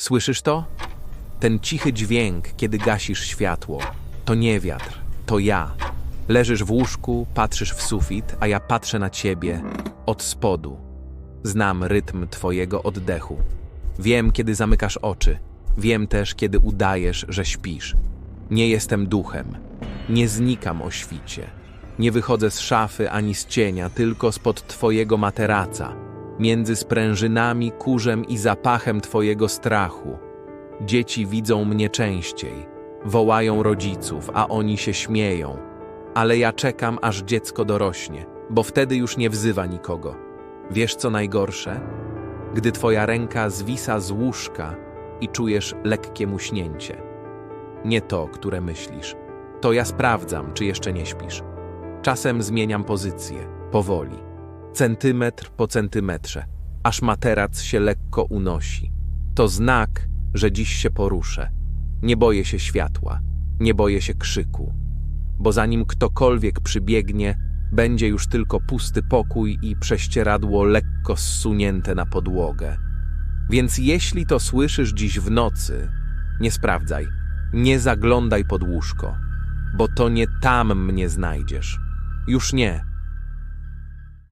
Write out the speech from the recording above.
Słyszysz to? Ten cichy dźwięk, kiedy gasisz światło. To nie wiatr, to ja. Leżysz w łóżku, patrzysz w sufit, a ja patrzę na ciebie od spodu. Znam rytm twojego oddechu. Wiem, kiedy zamykasz oczy. Wiem też, kiedy udajesz, że śpisz. Nie jestem duchem. Nie znikam o świcie. Nie wychodzę z szafy ani z cienia, tylko spod twojego materaca, między sprężynami, kurzem i zapachem twojego strachu. Dzieci widzą mnie częściej, wołają rodziców, a oni się śmieją. Ale ja czekam, aż dziecko dorośnie, bo wtedy już nie wzywa nikogo. Wiesz co najgorsze? Gdy twoja ręka zwisa z łóżka i czujesz lekkie muśnięcie. Nie to, które myślisz. To ja sprawdzam, czy jeszcze nie śpisz. Czasem zmieniam pozycję, powoli, centymetr po centymetrze, aż materac się lekko unosi. To znak, że dziś się poruszę. Nie boję się światła, nie boję się krzyku, bo zanim ktokolwiek przybiegnie, będzie już tylko pusty pokój i prześcieradło lekko zsunięte na podłogę. Więc jeśli to słyszysz dziś w nocy, nie sprawdzaj, nie zaglądaj pod łóżko, bo to nie tam mnie znajdziesz. Już nie,